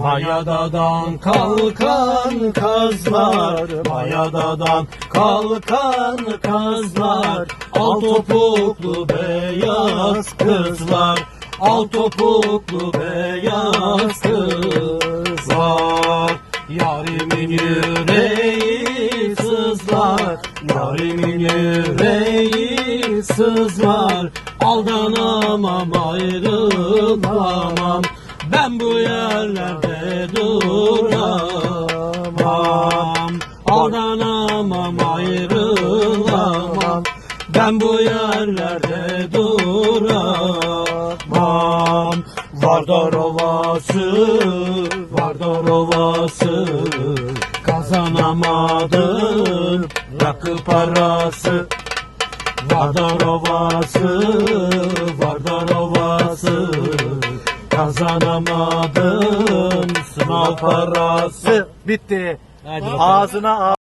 Mayadadan kalkan kazlar Mayadadan kalkan kazlar. Al topuklu beyaz kızlar Al topuklu beyaz kızlar. Yarimin yüreği sızlar Yarimin yüreği sızlar. Aldanamam ayrılamam Ben bu yerlerde duramam. Aldanamam ayrılamam. Ben bu yerlerde duramam. Vardar Ovası, Vardar Ovası. Kazanamadın rakı parası. Vardar Ovası, Vardar Ovası Kazanamadın sınav parası Bitti. Hadi bakalım. Ağzına